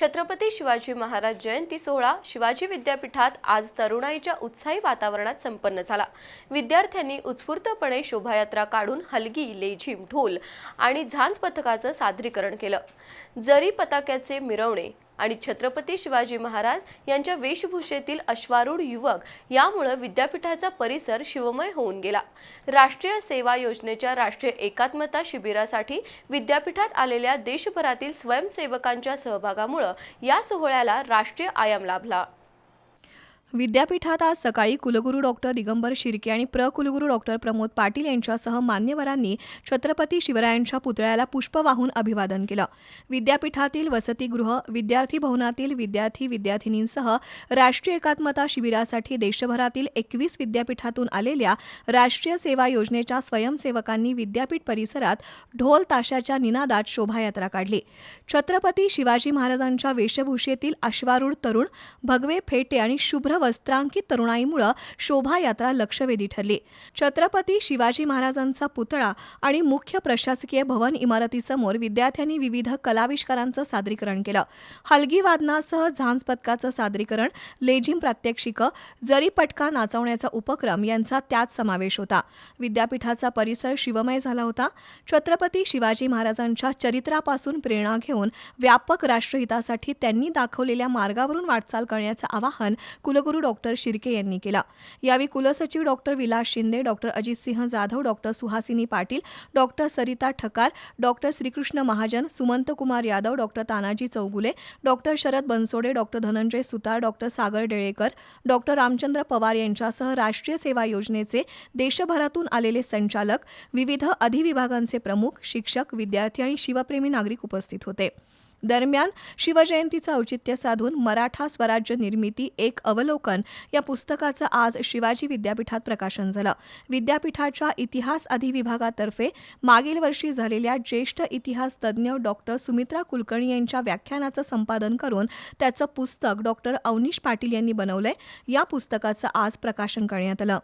छत्रपती शिवाजी महाराज जयंती सोहळा शिवाजी विद्यापीठात आज तरुणाईच्या उत्साही वातावरणात संपन्न झाला. विद्यार्थ्यांनी उत्स्फूर्तपणे शोभायात्रा काढून हलगी लेझिम ढोल आणि झांज पथकाचं सादरीकरण केलं. जरी पताक्याचे मिरवणे आणि छत्रपती शिवाजी महाराज यांच्या वेशभूषेतील अश्वारूढ युवक यामुळं विद्यापीठाचा परिसर शिवमय होऊन गेला. राष्ट्रीय सेवा योजनेच्या राष्ट्रीय एकात्मता शिबिरासाठी विद्यापीठात आलेल्या देशभरातील स्वयंसेवकांच्या सहभागामुळं या सोहळ्याला राष्ट्रीय आयाम लाभला. विद्यापीठात आज सकाळी कुलगुरू डॉक्टर दिगंबर शिर्के आणि प्र कुलगुरू डॉक्टर प्रमोद पाटील यांच्यासह मान्यवरांनी छत्रपती शिवरायांच्या पुतळ्याला पुष्प वाहून अभिवादन केलं. विद्यापीठातील वसतिगृह विद्यार्थी भवनातील विद्यार्थी विद्यार्थिनींसह राष्ट्रीय एकात्मता शिबिरासाठी देशभरातील एकवीस विद्यापीठातून आलेल्या राष्ट्रीय सेवा योजनेच्या स्वयंसेवकांनी विद्यापीठ परिसरात ढोल ताशाच्या निनादात शोभायात्रा काढली. छत्रपती शिवाजी महाराजांच्या वेशभूषेतील अश्वारूढ तरुण भगवे फेटे आणि शुभ्र वस्त्रांकित तरुणाईमुळं शोभायात्रा लक्षवेधी ठरली. छत्रपती शिवाजी महाराजांचा पुतळा आणि मुख्य प्रशासकीय भवन इमारतीसमोर विद्यार्थ्यांनी विविध कलाविष्कारांचं सादरीकरण केलं. हलगी वादनासह झांज पथकाचं सादरीकरण लेझिम प्रात्यक्षिकं जरी पटका नाचवण्याचा उपक्रम यांचा त्यात समावेश होता. विद्यापीठाचा परिसर शिवमय झाला होता. छत्रपती शिवाजी महाराजांच्या चरित्रापासून प्रेरणा घेऊन व्यापक राष्ट्रहितासाठी त्यांनी दाखवलेल्या मार्गावरून वाटचाल करण्याचं आवाहन कुलगुरू डॉक्टर शिर्के यांनी केला. यावेळी कुलसचिव doctor Vilas Shinde doctor Ajitsinh Jadhav doctor Suhasini Patil doctor Sarita Thakar doctor Shrikrishna Mahajan Sumant Kumar Yadav doctor Tanaji Chougule doctor Sharad Bansode doctor Dhananjay Sutar doctor Sagar Delekar doctor Ramchandra Pawar यांच्यासह राष्ट्रीय सेवा योजनेचे देशभरातून आलेले संचालक विविध अधिविभागांचे प्रमुख शिक्षक विद्यार्थी आणि शिवप्रेमी नागरिक उपस्थित होते. दरम्यान शिवजयंतीचं औचित्य साधून मराठा स्वराज्य निर्मिती एक अवलोकन या पुस्तकाचं आज शिवाजी विद्यापीठात प्रकाशन झालं. विद्यापीठाच्या इतिहास अधिविभागातर्फे मागील वर्षी झालेल्या ज्येष्ठ इतिहास तज्ज्ञ डॉक्टर सुमित्रा कुलकर्णी यांच्या व्याख्यानाचं संपादन करून त्याचं पुस्तक डॉक्टर अवनीश पाटील यांनी बनवलंय. या पुस्तकाचं आज प्रकाशन करण्यात आलं.